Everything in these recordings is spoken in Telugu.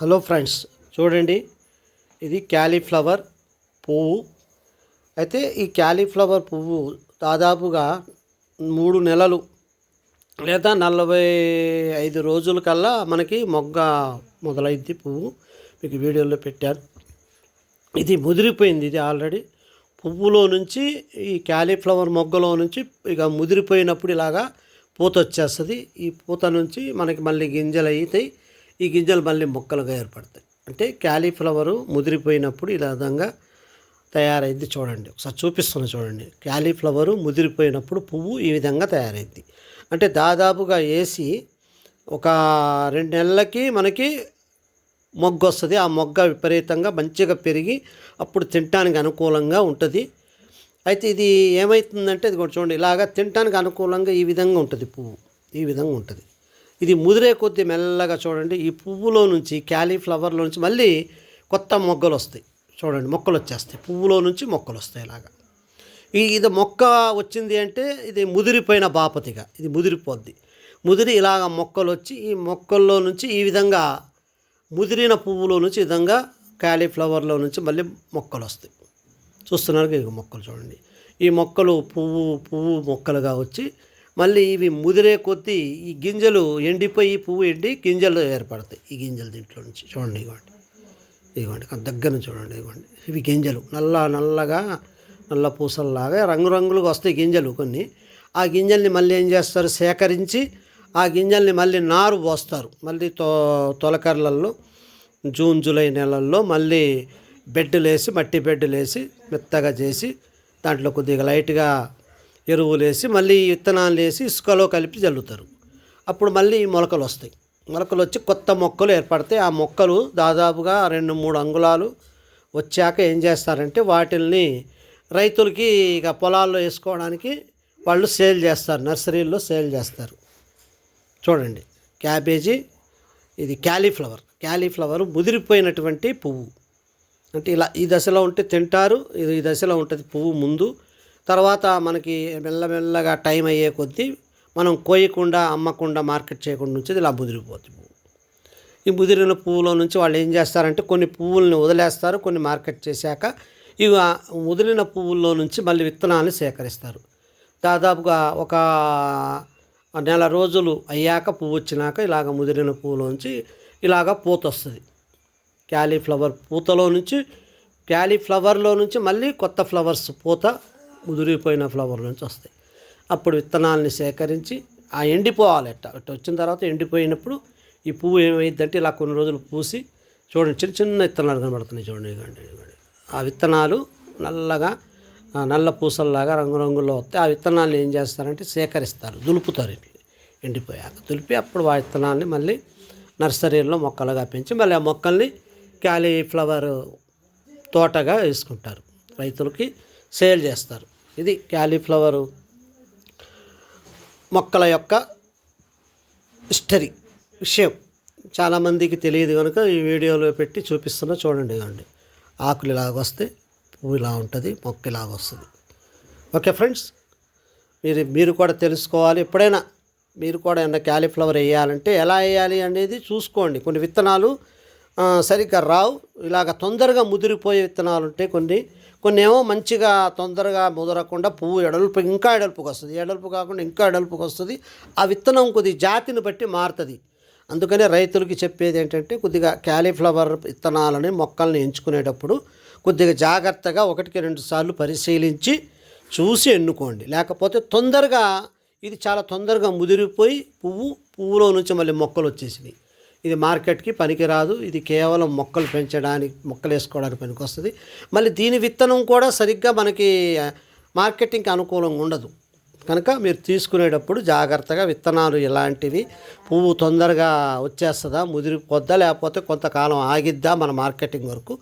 హలో ఫ్రెండ్స్ చూడండి. ఇది క్యాలీఫ్లవర్ పువ్వు. అయితే ఈ క్యాలీఫ్లవర్ పువ్వు దాదాపుగా మూడు నెలలు లేదా నలభై ఐదు రోజుల కల్లా మనకి మొగ్గ మొదలైద్ది పువ్వు. మీకు వీడియోలో పెట్టాను. ఇది ముదిరిపోయింది. ఇది ఆల్రెడీ పువ్వులో నుంచి ఈ క్యాలీఫ్లవర్ మొగ్గలో నుంచి ఇక ముదిరిపోయినప్పుడు ఇలాగా పూత వచ్చేస్తుంది. ఈ పూత నుంచి మనకి మళ్ళీ గింజలు అవుతాయి ఈ గింజలు మళ్ళీ మొక్కలుగా ఏర్పడతాయి. అంటే క్యాలీఫ్లవరు ముదిరిపోయినప్పుడు ఇలా విధంగా తయారైంది చూడండి. ఒకసారి చూపిస్తున్నా చూడండి. క్యాలీఫ్లవరు ముదిరిపోయినప్పుడు పువ్వు ఈ విధంగా తయారైంది. అంటే దాదాపుగా వేసి ఒక రెండు నెలలకి మనకి మొగ్గ వస్తుంది. ఆ మొగ్గ విపరీతంగా మంచిగా పెరిగి అప్పుడు తినటానికి అనుకూలంగా ఉంటుంది. అయితే ఇది ఏమవుతుందంటే ఇది కూడా చూడండి ఇలాగా తినటానికి అనుకూలంగా ఈ విధంగా ఉంటుంది పువ్వు. ఈ విధంగా ఉంటుంది. ఇది ముదిరే కొద్దీ మెల్లగా చూడండి ఈ పువ్వులో నుంచి క్యాలీఫ్లవర్లో నుంచి మళ్ళీ కొత్త మొగ్గలు వస్తాయి. చూడండి మొక్కలు వచ్చేస్తాయి. పువ్వులో నుంచి మొక్కలు వస్తాయి ఇలాగా. ఈ ఇది మొక్క వచ్చింది అంటే ఇది ముదిరిపోయిన బాపతిగా ఇది ముదిరిపోద్ది. ముదిరి ఇలాగ మొక్కలు వచ్చి ఈ మొక్కల్లో నుంచి ఈ విధంగా ముదిరిన పువ్వులో నుంచి ఈ విధంగా క్యాలీఫ్లవర్లో నుంచి మళ్ళీ మొక్కలు వస్తాయి. చూస్తున్నారు ఇక మొక్కలు చూడండి. ఈ మొక్కలు పువ్వు పువ్వు మొక్కలుగా వచ్చి మళ్ళీ ఇవి ముదిరే కొద్దీ ఈ గింజలు ఎండిపోయి పువ్వు ఎండి గింజలు ఏర్పడతాయి. ఈ గింజలు దీంట్లో నుంచి చూడండి ఇవ్వండి. ఇదిగోండి దగ్గర చూడండి ఇవ్వండి. ఇవి గింజలు నల్ల నల్లగా నల్ల పూసల్లాగా రంగురంగులుగా వస్తాయి గింజలు కొన్ని. ఆ గింజల్ని మళ్ళీ ఏం చేస్తారు? సేకరించి ఆ గింజల్ని మళ్ళీ నారు పోస్తారు. మళ్ళీ తో తొలకర్లల్లో జూన్ జూలై నెలల్లో మళ్ళీ బెడ్లు వేసి మట్టి బెడ్లు వేసి మెత్తగా చేసి దాంట్లో కొద్దిగా లైట్గా ఎరువులు వేసి మళ్ళీ విత్తనాలు వేసి ఇసుకలో కలిపి చల్లుతారు. అప్పుడు మళ్ళీ మొలకలు వస్తాయి. మొలకలు వచ్చి కొత్త మొక్కలు ఏర్పడతాయి. ఆ మొక్కలు దాదాపుగా రెండు మూడు అంగుళాలు వచ్చాక ఏం చేస్తారంటే వాటిల్ని రైతులకి ఇక పొలాల్లో వేసుకోవడానికి వాళ్ళు సేల్ చేస్తారు. నర్సరీల్లో సేల్ చేస్తారు. చూడండి. క్యాబేజీ ఇది క్యాలీఫ్లవర్. క్యాలీఫ్లవర్ ముదిరిపోయినటువంటి పువ్వు. అంటే ఇలా ఈ దశలో ఉంటే తింటారు. ఇది ఈ దశలో ఉంటుంది పువ్వు ముందు తర్వాత మనకి మెల్లమెల్లగా టైం అయ్యే కొద్దీ మనం కోయకుండా అమ్మకుండా మార్కెట్ చేయకుండా నుంచి ఇలా ముదిరిపోతుంది. ఈ ముదిరిన పువ్వులో నుంచి వాళ్ళు ఏం చేస్తారంటే కొన్ని పువ్వుల్ని వదిలేస్తారు కొన్ని మార్కెట్ చేశాక ఇవి ముదిరిన పువ్వుల్లో నుంచి మళ్ళీ విత్తనాలను సేకరిస్తారు. దాదాపుగా ఒక నెల రోజులు అయ్యాక పువ్వు వచ్చినాక ఇలాగ ముదిరిన పువ్వులోంచి ఇలాగ పూత వస్తుంది. క్యాలీఫ్లవర్ పూతలో నుంచి క్యాలీఫ్లవర్లో నుంచి మళ్ళీ కొత్త ఫ్లవర్స్ పూత ముదిరిపోయిన ఫ్లవర్ నుంచి వస్తాయి. అప్పుడు విత్తనాలని సేకరించి ఆ ఎండిపోవాలి ఎట్ట ఇట్ట వచ్చిన తర్వాత ఎండిపోయినప్పుడు ఈ పువ్వు ఏమైందంటే ఇలా కొన్ని రోజులు పూసి చూడండి చిన్న చిన్న విత్తనాలు కనబడుతున్నాయి చూడండి ఆ విత్తనాలు నల్లగా నల్ల పూసల్లాగా రంగురంగుల్లో వస్తాయి. ఆ విత్తనాలు ఏం చేస్తారంటే సేకరిస్తారు దులుపుతారు ఇట్లా. ఎండిపోయాక దులిపి అప్పుడు ఆ విత్తనాల్ని మళ్ళీ నర్సరీలో మొక్కలుగా పెంచి మళ్ళీ ఆ మొక్కల్ని క్యాలీఫ్లవర్ తోటగా వేసుకుంటారు. రైతులకి సేల్ చేస్తారు. ఇది క్యాలీఫ్లవరు మొక్కల యొక్క హిస్టరీ విషయం. చాలామందికి తెలియదు కనుక ఈ వీడియోలో పెట్టి చూపిస్తున్నా చూడండి ఇవ్వండి ఆకులు ఇలాగ వస్తే పువ్వు ఇలా ఉంటుంది మొక్క ఇలాగ వస్తుంది. ఓకే ఫ్రెండ్స్ మీరు మీరు కూడా తెలుసుకోవాలి. ఎప్పుడైనా మీరు కూడా ఏమైనా క్యాలీఫ్లవర్ వేయాలంటే ఎలా వేయాలి అనేది చూసుకోండి. కొన్ని విత్తనాలు సరిగ్గా రావు. ఇలాగ తొందరగా ముదిరిపోయే విత్తనాలు ఉంటాయి కొన్ని కొన్ని ఏమో మంచిగా తొందరగా ముదరకుండా పువ్వు ఎడల్పు ఇంకా ఎడల్పుకి వస్తుంది. ఎడల్పు కాకుండా ఇంకా ఎడల్పుకి వస్తుంది. ఆ విత్తనం కొద్ది జాతిని బట్టి మారుతుంది. అందుకనే రైతులకి చెప్పేది ఏంటంటే కొద్దిగా క్యాలీఫ్లవర్ విత్తనాలని మొక్కల్ని ఎంచుకునేటప్పుడు కొద్దిగా జాగ్రత్తగా ఒకటికి రెండు సార్లు పరిశీలించి చూసి ఎన్నుకోండి. లేకపోతే తొందరగా ఇది చాలా తొందరగా ముదిరిపోయి పువ్వు పువ్వులో నుంచి మళ్ళీ మొక్కలు వచ్చేసినాయి. ఇది మార్కెట్కి పనికిరాదు. ఇది కేవలం మొక్కలు పెంచడానికి మొక్కలు వేసుకోవడానికి పనికొస్తుంది. మళ్ళీ దీని విత్తనం కూడా సరిగ్గా మనకి మార్కెటింగ్కి అనుకూలంగా ఉండదు. కనుక మీరు తీసుకునేటప్పుడు జాగ్రత్తగా విత్తనాలు ఇలాంటివి పువ్వు తొందరగా వచ్చేస్తుందా ముదిరిపోద్దా లేకపోతే కొంతకాలం ఆగిద్దా మన మార్కెటింగ్ వరకు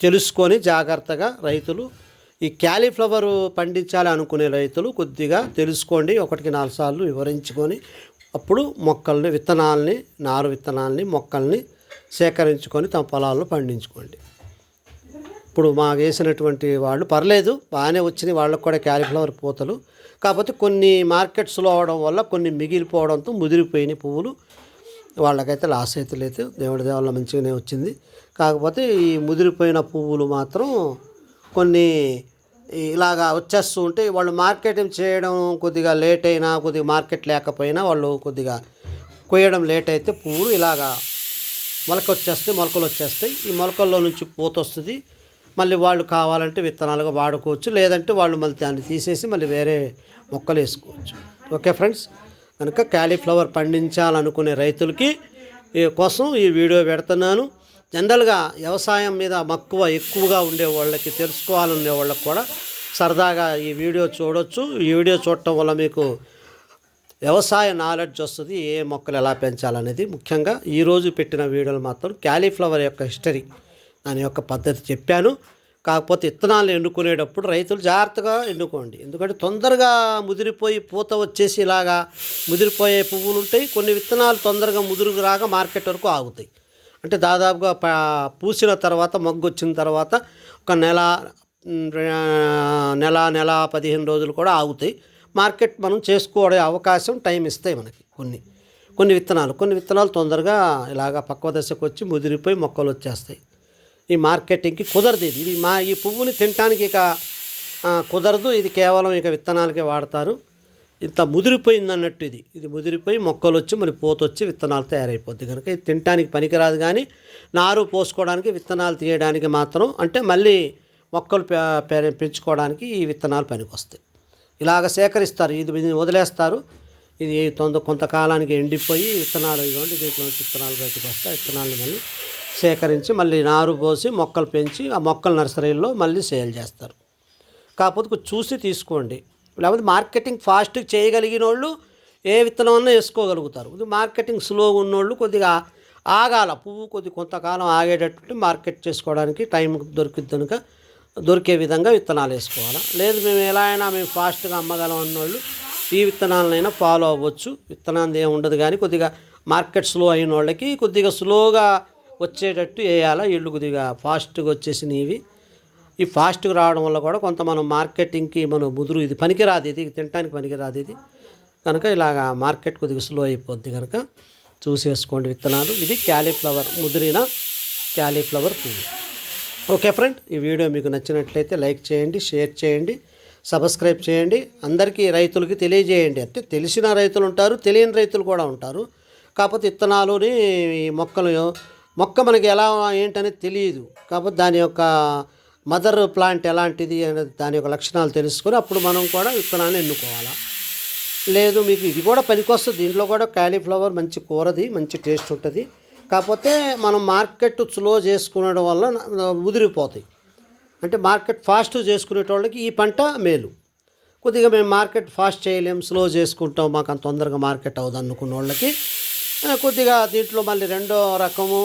తెలుసుకొని జాగ్రత్తగా రైతులు ఈ క్యాలీఫ్లవర్ పండించాలి అనుకునే రైతులు కొద్దిగా తెలుసుకోండి. ఒకటికి నాలుగు సార్లు వివరించుకొని అప్పుడు మొక్కల్ని విత్తనాలని నారు విత్తనాలని మొక్కల్ని సేకరించుకొని తమ పొలాల్లో పండించుకోండి. ఇప్పుడు మాకు వేసినటువంటి వాళ్ళు పర్లేదు బాగానే వచ్చినాయి వాళ్ళకు కూడా క్యాలీఫ్లవర్ పూతలు. కాకపోతే కొన్ని మార్కెట్స్లో అవడం వల్ల కొన్ని మిగిలిపోవడంతో ముదిరిపోయిన పువ్వులు. వాళ్ళకైతే లాస్ అయితే లేదు దేవుడి దేవుళ్ళ మంచిగానే వచ్చింది. కాకపోతే ఈ ముదిరిపోయిన పువ్వులు మాత్రం కొన్ని ఇలాగా వచ్చేస్తూ ఉంటే వాళ్ళు మార్కెటింగ్ చేయడం కొద్దిగా లేట్ అయినా కొద్దిగా మార్కెట్ లేకపోయినా వాళ్ళు కొద్దిగా కొయ్యడం లేట్ అయితే పువ్వులు ఇలాగా మొలక వచ్చేస్తాయి మొలకలు వచ్చేస్తాయి. ఈ మొలకల్లో నుంచి పూత వస్తుంది. మళ్ళీ వాళ్ళు కావాలంటే విత్తనాలుగా వాడుకోవచ్చు. లేదంటే వాళ్ళు మళ్ళీ దాన్ని తీసేసి మళ్ళీ వేరే మొక్కలు వేసుకోవచ్చు. ఓకే ఫ్రెండ్స్ కనుక క్యాలీఫ్లవర్ పండించాలనుకునే రైతులకి కోసం ఈ వీడియో పెడుతున్నాను. జనరల్గా వ్యవసాయం మీద మక్కువ ఎక్కువగా ఉండే వాళ్ళకి తెలుసుకోవాలనే వాళ్ళకి కూడా సరదాగా ఈ వీడియో చూడొచ్చు. ఈ వీడియో చూడటం వల్ల మీకు వ్యవసాయ నాలెడ్జ్ వస్తుంది ఏ మొక్కలు ఎలా పెంచాలనేది. ముఖ్యంగా ఈరోజు పెట్టిన వీడియోలు మాత్రం క్యాలీఫ్లవర్ యొక్క హిస్టరీ దాని యొక్క పద్ధతి చెప్పాను. కాకపోతే విత్తనాలు ఎన్నుకునేటప్పుడు రైతులు జాగ్రత్తగా ఎన్నుకోండి ఎందుకంటే తొందరగా ముదిరిపోయి పూత వచ్చేసి ఇలాగా ముదిరిపోయే పువ్వులు ఉంటాయి కొన్ని విత్తనాలు తొందరగా ముదురుకు రాగా మార్కెట్ వరకు ఆగుతాయి. అంటే దాదాపుగా పూసిన తర్వాత మొగ్గు వచ్చిన తర్వాత ఒక నెల నెల నెల పదిహేను రోజులు కూడా ఆగుతాయి. మార్కెట్ మనం చేసుకోవడే అవకాశం టైం ఇస్తాయి మనకి కొన్ని. కొన్ని విత్తనాలు కొన్ని విత్తనాలు తొందరగా ఇలాగ పక్వ దశకు వచ్చి ముదిరిపోయి మొక్కలు వచ్చేస్తాయి. ఈ మార్కెటింగ్కి కుదరదు ఇది. ఇది మా ఈ పువ్వుని తినటానికి ఇక కుదరదు. ఇది కేవలం ఇక విత్తనాలకే వాడతారు. ఇంత ముదిరిపోయింది అన్నట్టు ఇది. ఇది ముదిరిపోయి మొక్కలు వచ్చి మరి పోతొచ్చి విత్తనాలు తయారైపోద్ది కనుక ఇది తినడానికి పనికిరాదు కానీ నారు పోసుకోవడానికి విత్తనాలు తీయడానికి మాత్రం అంటే మళ్ళీ మొక్కలు పెంచుకోవడానికి ఈ విత్తనాలు పనికొస్తాయి. ఇలాగ సేకరిస్తారు. ఇది వదిలేస్తారు. ఇది తొంద కొంతకాలానికి ఎండిపోయి విత్తనాలు ఇవ్వండి దీంట్లో నుంచి విత్తనాలు బయటకు వస్తాయి. విత్తనాలు మళ్ళీ సేకరించి మళ్ళీ నారు పోసి మొక్కలు పెంచి ఆ మొక్కలు నర్సరీల్లో మళ్ళీ సేల్ చేస్తారు. కాకపోతే కొంచెం చూసి తీసుకోండి. లేకపోతే మార్కెటింగ్ ఫాస్ట్గా చేయగలిగిన వాళ్ళు ఏ విత్తనం వేసుకోగలుగుతారు. ఇది మార్కెటింగ్ స్లోగా ఉన్నోళ్ళు కొద్దిగా ఆగాల. పువ్వు కొద్ది కొంతకాలం ఆగేటట్టు మార్కెట్ చేసుకోవడానికి టైం దొరికిద్ది కనుక దొరికే విధంగా విత్తనాలు వేసుకోవాలి. లేదు మేము ఎలా అయినా మేము ఫాస్ట్గా అమ్మగలం అన్నోళ్ళు ఈ విత్తనాలనైనా ఫాలో అవ్వచ్చు. విత్తనాలు ఏమి ఉండదు కానీ కొద్దిగా మార్కెట్ స్లో అయిన వాళ్ళకి కొద్దిగా స్లోగా వచ్చేటట్టు వేయాలా. వీళ్ళు కొద్దిగా ఫాస్ట్గా వచ్చేసినవి. ఈ ఫాస్ట్గా రావడం వల్ల కూడా కొంత మనం మార్కెటింగ్కి మనం ముదురు ఇది పనికిరాదు ఇది తినడానికి పనికిరాదు ఇది. కనుక ఇలాగా మార్కెట్ కొద్దిగా స్లో అయిపోద్ది కనుక చూసేసుకోండి విత్తనాలు. ఇది క్యాలీఫ్లవర్ ముదిరిన క్యాలీఫ్లవర్ పువ్వు. ఓకే ఫ్రెండ్ ఈ వీడియో మీకు నచ్చినట్లయితే లైక్ చేయండి షేర్ చేయండి సబ్స్క్రైబ్ చేయండి. అందరికీ రైతులకి తెలియజేయండి. అంటే తెలిసిన రైతులు ఉంటారు తెలియని రైతులు కూడా ఉంటారు. కాకపోతే విత్తనాలుని ఈ మొక్కలు మొక్క మనకి ఎలా ఏంటనేది తెలియదు. కాకపోతే దాని యొక్క మదర్ ప్లాంట్ ఎలాంటిది అనేది దాని యొక్క లక్షణాలు తెలుసుకొని అప్పుడు మనం కూడా విత్తనాన్ని ఎన్నుకోవాలా. లేదు మీకు ఇది కూడా పనికొస్తుంది. దీంట్లో కూడా క్యాలీఫ్లవర్ మంచి కూరది మంచి టేస్ట్ ఉంటుంది. కాకపోతే మనం మార్కెట్ స్లో చేసుకునడం వల్ల ఉదిరిపోతాయి అంటే మార్కెట్ ఫాస్ట్ చేసుకునేటోళ్ళకి ఈ పంట మేలు. కొద్దిగా మేము మార్కెట్ ఫాస్ట్ చేయలేం స్లో చేసుకుంటాం మాకు అంత తొందరగా మార్కెట్ అవ్వదు అనుకున్న వాళ్ళకి కొద్దిగా దీంట్లో మళ్ళీ రెండో రకము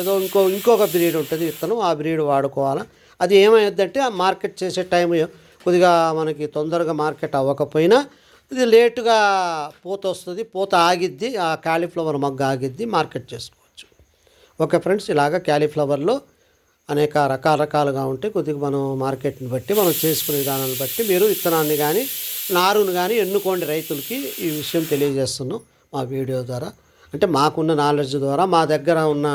ఏదో ఇంకో ఇంకొక బ్రీడ్ ఉంటుంది విత్తనం. ఆ బ్రీడ్ వాడుకోవాలి. అది ఏమైందంటే ఆ మార్కెట్ చేసే టైం కొద్దిగా మనకి తొందరగా మార్కెట్ అవ్వకపోయినా ఇది లేటుగా పూత వస్తుంది పూత ఆగిద్ది ఆ క్యాలీఫ్లవర్ మొగ్గ ఆగిద్ది మార్కెట్ చేసుకోవచ్చు. ఓకే ఫ్రెండ్స్ ఇలాగ క్యాలీఫ్లవర్లో అనేక రకాల రకాలుగా ఉంటాయి కొద్దిగా మనం మార్కెట్ని బట్టి మనం చేసుకునే విధానాన్ని బట్టి మీరు విత్తనాన్ని కానీ నారును కానీ ఎన్నుకోండి రైతులకి. ఈ విషయం తెలియజేస్తున్నాం మా వీడియో ద్వారా. అంటే మాకున్న నాలెడ్జ్ ద్వారా మా దగ్గర ఉన్న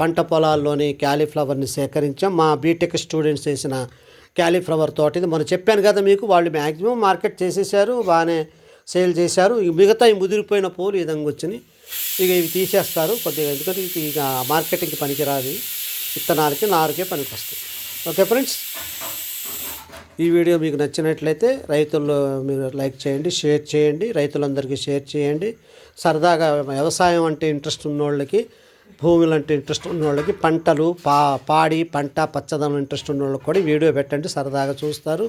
పంట పొలాల్లోని క్యాలీఫ్లవర్ని సేకరించాం. మా బీటెక్ స్టూడెంట్స్ చేసిన క్యాలీఫ్లవర్ తోట ఇది. మనం చెప్పాను కదా మీకు వాళ్ళు మ్యాక్సిమం మార్కెట్ చేసేసారు బాగానే సేల్ చేశారు. మిగతా ఈ ముదిరిపోయిన పూలు ఈ విధంగా వచ్చినాయి. ఇక ఇవి తీసేస్తారు కొద్దిగా ఎందుకంటే ఇది ఇక మార్కెటింగ్కి పనికిరాదు. విత్తనాలకి నారుకే పనికొస్తాయి. ఓకే ఫ్రెండ్స్ ఈ వీడియో మీకు నచ్చినట్లయితే రైతులు మీరు లైక్ చేయండి షేర్ చేయండి రైతులందరికీ షేర్ చేయండి. సరదాగా వ్యవసాయం అంటే ఇంట్రెస్ట్ ఉన్నోళ్ళకి భూములు అంటే ఇంట్రెస్ట్ ఉన్న వాళ్ళకి పంటలు పా పాడి పంట పచ్చదనం ఇంట్రెస్ట్ ఉన్న వాళ్ళకి కూడా వీడియో పెట్టండి సరదాగా చూస్తారు.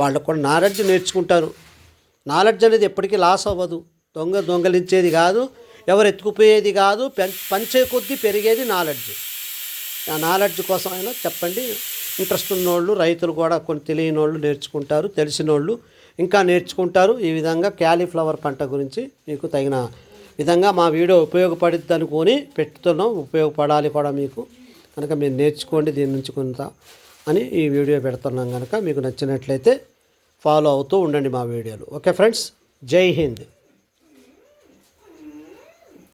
వాళ్ళకు కూడా నాలెడ్జ్ నేర్చుకుంటారు. నాలెడ్జ్ అనేది ఎప్పటికీ లాస్ అవ్వదు. దొంగ దొంగలించేది కాదు ఎవరు ఎత్తుకుపోయేది కాదు పంచే కొద్దీ పెరిగేది నాలెడ్జ్ ఆ నాలెడ్జ్ కోసం అయినా చెప్పండి. ఇంట్రెస్ట్ ఉన్నోళ్ళు రైతులు కూడా కొన్ని తెలియని వాళ్ళు నేర్చుకుంటారు తెలిసిన వాళ్ళు ఇంకా నేర్చుకుంటారు. ఈ విధంగా క్యాలీఫ్లవర్ పంట గురించి మీకు తగిన విధంగా మా వీడియో ఉపయోగపడుద్ది అనుకొని పెట్టుతున్నాం. ఉపయోగపడాలి కూడా మీకు. కనుక మీరు నేర్చుకోండి దీని నుంచి కొంత అని ఈ వీడియో పెడుతున్నాం కనుక మీకు నచ్చినట్లయితే ఫాలో అవుతూ ఉండండి మా వీడియోలు. ఓకే ఫ్రెండ్స్ జై హింద్.